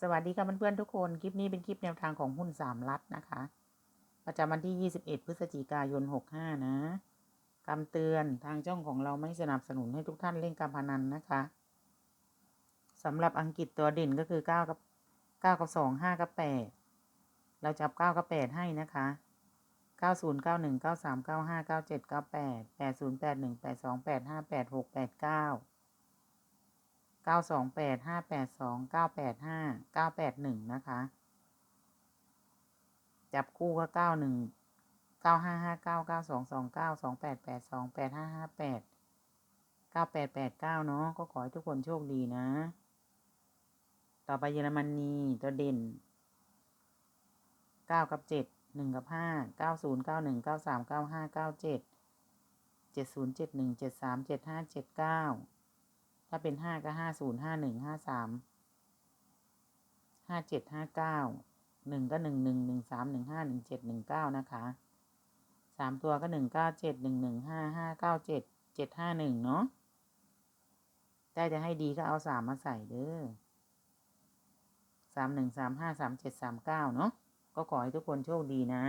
สวัสดีค่ะเพื่อนๆทุกคน คลิปนี้เป็นคลิปแนวทางของหุ้นสามรัฐนะคะ ประจำวันที่ 21 พฤศจิกายน 65 นะคำเตือนทางช่องของเราไม่สนับสนุนให้ทุกท่านเล่นการพนันนะคะสำหรับอังกฤษตัวเด่นก็คือ 9 กับ 9 กับ 2 5 กับ 8 เราจับ 9 กับ 8 ให้นะคะ 90 91 93 95 97 98 80 81 82 85 86 89 เก้าสองแปดห้าแปดสองเก้าแปดห้าเก้าแปดหนึ่งนะคะ จับคู่ก็เก้าหนึ่งเก้าห้าห้าเก้าเก้าสองสองเก้าสองแปดแปดสองแปดห้าห้าแปดเก้าแปดแปดเก้าเนาะก็ขอให้ทุกคนโชคดีนะ ต่อไปเยอรมนีตัวเด่นเก้ากับเจ็ดหนึ่งกับห้าเก้าศูนย์เก้าหนึ่งเก้าสามเก้าห้าเก้าเจ็ดเจ็ดศูนย์เจ็ดหนึ่งเจ็ดสามเจ็ดห้าเจ็ดเก้า ถ้าเป็นห้าก็ห้าศูนย์ห้าหนึ่งห้าสามห้าเจ็ดห้าเก้าหนึ่งก็หนึ่งหนึ่งหนึ่งสามหนึ่งห้าหนึ่งเจ็ดหนึ่งเก้านะคะสามตัวก็หนึ่งเก้าเจ็ดหนึ่งหนึ่งห้าห้าเก้าเจ็ดเจ็ดห้าหนึ่งเนาะได้จะให้ดีก็เอาสามมาใส่เด้อสามหนึ่งสามห้าสามเจ็ดสามเก้าเนาะก็ขอให้ทุกคนโชคดีนะ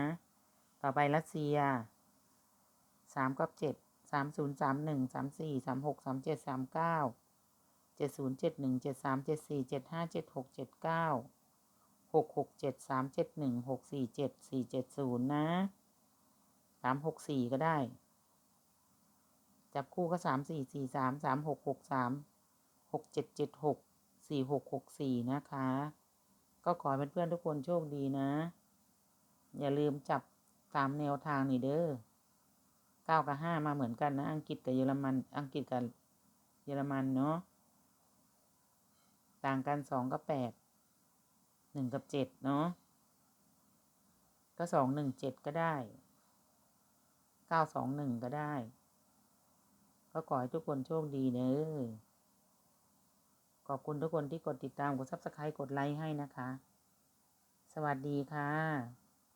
ต่อไปรัสเซียสามกับเจ็ดสามศูนย์สามหนึ่งสามสี่สามหกสามเจ็ดสามเก้า เจ็ดศูนย์เจ็ดหนึ่งเจ็ดสามเจ็ดสี่เจ็ดห้าเจ็ดหกเจ็ดเก้าหกหกเจ็ดสามเจ็ดหนึ่งหกสี่เจ็ดสี่เจ็ดศูนย์นะสามหกสี่ก็ได้ จับคู่ก็สามสี่สี่สามสามหกหกสามหกเจ็ดเจ็ดหกสี่หกหกสี่นะคะ ก็ขอให้เพื่อนๆทุกคนโชคดีนะ อย่าลืมจับตามแนวทางนี่เด้อเก้ากับห้ามาเหมือนกันนะ อังกฤษกับเยอรมัน อังกฤษกับเยอรมันเนาะ ต่างกันสองกับแปดหนึ่งกับเจ็ดเนาะก็สองหนึ่งเจ็ดก็ได้เก้าสองหนึ่งก็ได้ ก็ขอให้ทุกคนโชคดีเนอะขอบคุณทุกคนที่กดติดตามกดซับสไครต์กดไลค์ให้นะคะ สวัสดีค่ะ